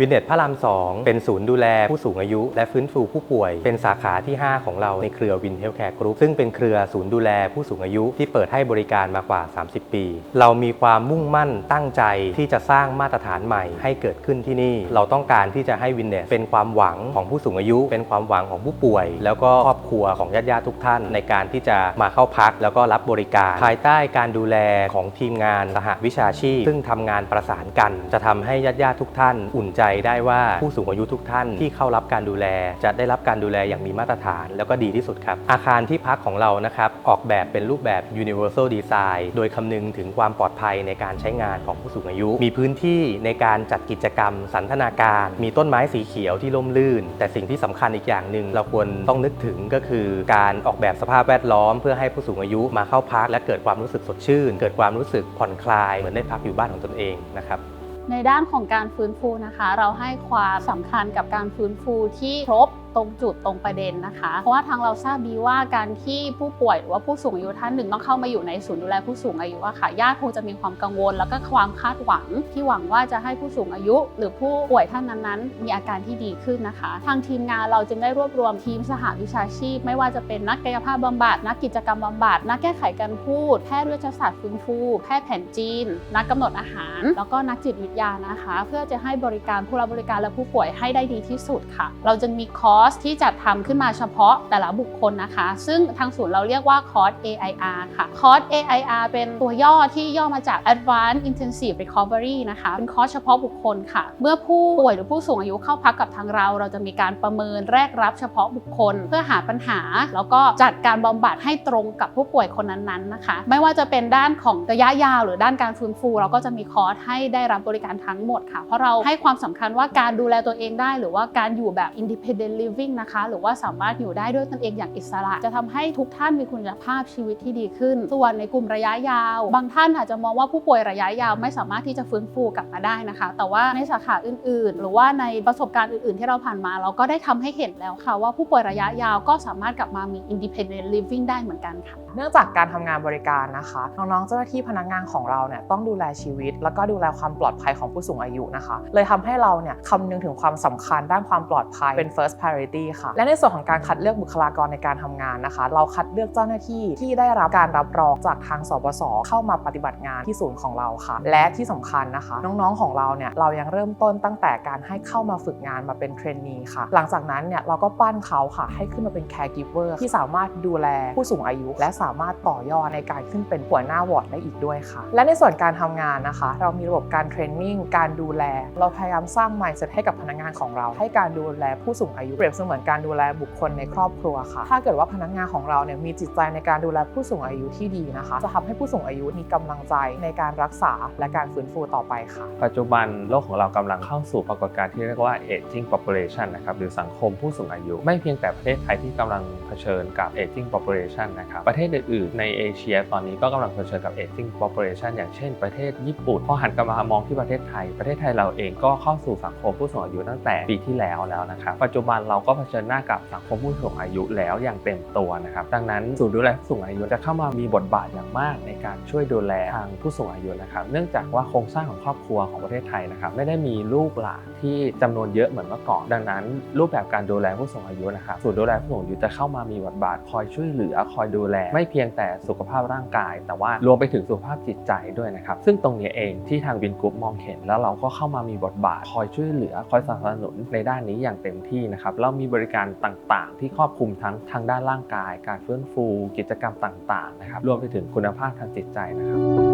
วินเนตพระราม 2 เป็นศูนย์ดูแลผู้สูงอายุ และฟื้นฟูผู้ป่วย เป็นสาขาที่ 5 ของเราในเครือวินเฮลแคร์กรุ๊ปซึ่งเป็นเครือศูนย์ดูแลผู้สูงอายุที่เปิดให้บริการมากว่า 30 ปี เรามีความมุ่งมั่นตั้งใจที่จะสร้างมาตรฐานใหม่ให้เกิดขึ้นที่นี่ เราต้องการที่จะให้วินเนตเป็นความหวังของผู้สูงอายุ เป็นความหวังของผู้ป่วย แล้วก็ครอบครัวของญาติญาติๆทุกท่าน ในการที่จะมาเข้าพัก แล้วก็รับบริการ ภายใต้การดูแลของทีมงานสหวิชาชีพ ซึ่งทำงานประสานกัน จะทำให้ญาติญาติๆทุกท่าน อุ่นใจได้ว่าผู้สูงอายุทุกท่านที่เข้ารับการดูแล จะได้รับการดูแลอย่างมีมาตรฐาน แล้วก็ดีที่สุดครับ อาคารที่พักของเรานะครับออกแบบเป็นรูปแบบ universal design โดยคำนึงถึงความปลอดภัยในการใช้งานของผู้สูงอายุ มีพื้นที่ในการจัดกิจกรรม สันทนาการ มีต้นไม้สีเขียวที่ร่มรื่น แต่สิ่งที่สำคัญอีกอย่างหนึ่งเราควรต้องนึกถึงก็คือ การออกแบบสภาพแวดล้อม เพื่อให้ผู้สูงอายุมาเข้าพัก และเกิดความรู้สึกสดชื่น เกิดความรู้สึกผ่อนคลายเหมือนได้พักอยู่บ้านของตนเองนะครับ ในด้านของการฟื้นฟูนะคะ เราให้ความสำคัญกับการฟื้นฟูที่ครบ ตรงจุดตรงประเด็นนะคะ เพราะว่าทางเราทราบดีว่าการที่ผู้ป่วยหรือว่าผู้สูงอายุท่านหนึ่งต้องเข้ามาอยู่ในศูนย์ดูแลผู้สูงอายุอะค่ะญาติคงจะมีความกังวล แล้วก็ความคาดหวัง ที่หวังว่าจะให้ผู้สูงอายุ หรือผู้ป่วยท่านนั้นๆ มีอาการที่ดีขึ้นนะคะ ทางทีมงานเราจึงได้รวบรวมทีมสหวิชาชีพ ไม่ว่าจะเป็นนักกายภาพบำบัดนักกิจกรรมบำบัดนักแก้ไขการพูดแพทย์เวชศาสตร์ฟื้นฟูแพทย์แผนจีน นักกำหนดอาหาร แล้วก็นักจิตวิทยานะคะ เพื่อจะให้บริการผู้รับบริการและผู้ป่วยให้ได้ดีที่สุดค่ะ เราจึงมีคอร์สที่จัดทำขึ้นมาเฉพาะแต่ละบุคคลนะคะ ซึ่งทางศูนย์เราเรียกว่าคอร์ส AIR ค่ะคอร์ส AIR เป็นตัวย่อที่ย่อมาจาก Advanced Intensive Recovery นะคะเป็นคอร์สเฉพาะบุคคลค่ะ เมื่อผู้ป่วยหรือผู้สูงอายุเข้าพักกับทางเรา เราจะมีการประเมินแรกรับเฉพาะบุคคล เพื่อหาปัญหา แล้วก็จัดการบำบัดให้ตรงกับผู้ป่วยคนนั้นๆนะคะ ไม่ว่าจะเป็นด้านของระยะยาว หรือด้านการฟื้นฟู เราก็จะมีคอร์สให้ได้รับบริการทั้งหมดค่ะเพราะเราให้ความสำคัญว่าการดูแลตัวเองได้ หรือว่าการอยู่แบบ independent living นะคะ หรือว่าสามารถอยู่ได้ด้วยตนเองอย่างอิสระ จะทำให้ทุกท่านมีคุณภาพชีวิตที่ดีขึ้น ส่วนในกลุ่มระยะยาว บางท่านอาจจะมองว่าผู้ป่วยระยะยาวไม่สามารถที่จะฟื้นฟูกลับมาได้นะคะ แต่ว่าในสาขาอื่น ๆ หรือว่าในประสบการณ์อื่น ๆ ที่เราผ่านมา เราก็ได้ทำให้เห็นแล้วค่ะว่าผู้ป่วยระยะยาวก็สามารถกลับมามี independent living ได้เหมือนกันค่ะเนื่องจากการทำงานบริการนะคะน้องๆเจ้าหน้าที่พนักงานของเราเนี่ยต้องดูแลชีวิต แล้วก็ดูแลความปลอดภัยของผู้สูงอายุนะคะ เลยทำให้เราเนี่ยคำนึงถึงความสำคัญด้านความปลอดภัยเป็น first priority ค่ะ และในส่วนของการคัดเลือกบุคลากรในการทำงานนะคะ เราคัดเลือกเจ้าหน้าที่ที่ได้รับการรับรองจากทางสปสเข้ามาปฏิบัติงานที่ศูนย์ของเราค่ะ และที่สำคัญนะคะ น้องๆของเราเนี่ยเรายังเริ่มต้นตั้งแต่การให้เข้ามาฝึกงานมาเป็นเทรนนีค่ะ หลังจากนั้นเนี่ยเราก็ปั้นเขาค่ะ ให้ขึ้นมาเป็น caregiver ที่สามารถดูแลผู้สูงอายุและสามารถต่อยอดในการขึ้นเป็นหัวหน้าวอร์ดได้อีกด้วยค่ะ และในส่วนการทำงานนะคะ เรามีระบบการเทรนนิ่งการดูแล เราพยายามสร้าง mindset ให้กับพนักงานของเรา ให้การดูแลผู้สูงอายุเปรียบเสมือนการดูแลบุคคลในครอบครัวค่ะ ถ้าเกิดว่าพนักงานของเราเนี่ยมีจิตใจในการดูแลผู้สูงอายุที่ดีนะคะ จะทำให้ผู้สูงอายุมีกำลังใจในการรักษาและการฟื้นฟูต่อไปค่ะ ปัจจุบันโลกของเรากำลังเข้าสู่ปรากฏการณ์ที่เรียกว่า aging population นะครับหรือสังคมผู้สูงอายุ ไม่เพียงแต่ประเทศไทยที่กำลังเผชิญกับ aging population นะครับประเทศอื่นๆ ในเอเชีย ตอนนี้ก็กำลังเผชิญกับ aging population อย่างเช่นประเทศญี่ปุ่นพอหันกลับมามองที่ประเทศไทย ประเทศไทยเราเองก็เข้าสู่สังคมผู้สูงอายุตั้งแต่ปีที่แล้วแล้วนะครับปัจจุบันเราก็เผชิญหน้ากับสังคมผู้สูงอายุแล้วอย่างเต็มตัวนะครับดังนั้นศูนย์ดูแลผู้สูงอายุจะเข้ามามีบทบาทอย่างมากในการช่วยดูแลทางผู้สูงอายุนะครับ เนื่องจากว่าโครงสร้างของครอบครัวของประเทศไทยนะครับไม่ได้มีลูกหลานที่จำนวนเยอะเหมือนเมื่อก่อนดังนั้น รูปแบบการดูแลผู้สูงอายุนะครับศูนย์ดูแลผู้สูงอายุจะเข้ามามีบทบาทคอยช่วยเหลือคอยดูแลไไม่เพียงแต่สุขภาพร่างกาย แต่ว่ารวมไปถึงสุขภาพจิตใจด้วยนะครับ ซึ่งตรงนี้เองที่ทางวินกรุ๊ปมองเห็น แล้วเราก็เข้ามามีบทบาท คอยช่วยเหลือ คอยสนับสนุนในด้านนี้อย่างเต็มที่นะครับ เรามีบริการต่างๆ ที่ครอบคลุมทั้งทางด้านร่างกาย การฟื้นฟู กิจกรรมต่างๆนะครับ รวมไปถึงคุณภาพทางจิตใจนะครับ